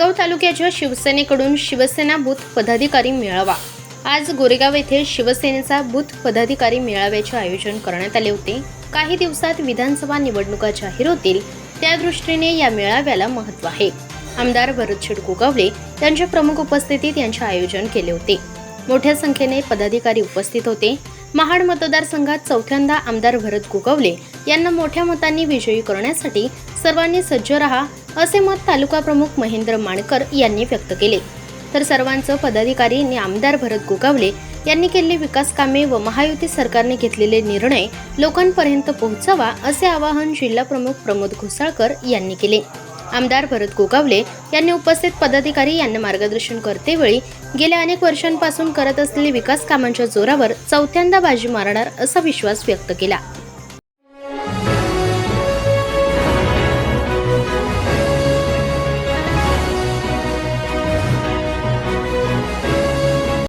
तालुक्याच्या शिवसेनेकडून शिवसेना बूथ पदाधिकारी मेळावा. आज गोरेगाव येथे शिवसेनेचा बूथ पदाधिकारी मेळाव्याचे आयोजन करण्यात आले होते. काही दिवसात विधानसभा निवडणुका जाहीर होतील. त्या दृष्टीने या मेळाव्याला महत्त्व आहे. आमदार भरतशेठ गोगावले यांच्या प्रमुख उपस्थितीत यांचे आयोजन केले होते. मोठ्या संख्येने पदाधिकारी उपस्थित होते. महाड मतदारसंघात चौथ्यांदा आमदार भरत गोगावले यांना मोठ्या मतांनी विजयी करण्यासाठी सर्वांनी सज्ज रहा. असे मत तालुका प्रमुख महेंद्र माणकर यांनी व्यक्त केले. तर सर्वांचं पदाधिकारी आणि आमदार भरत गोगावले यांनी केलेली विकास कामे व महायुती सरकारने घेतलेले निर्णय लोकांपर्यंत पोहोचावा असे आवाहन जिल्हा प्रमुख प्रमोद घोसाळकर यांनी केले. आमदार भरत गोगावले यांनी उपस्थित पदाधिकारी यांना मार्गदर्शन करतेवेळी गेल्या अनेक वर्षांपासून करत असलेल्या विकास कामांच्या जोरावर चौथ्यांदा बाजी मारणार असा विश्वास व्यक्त केला.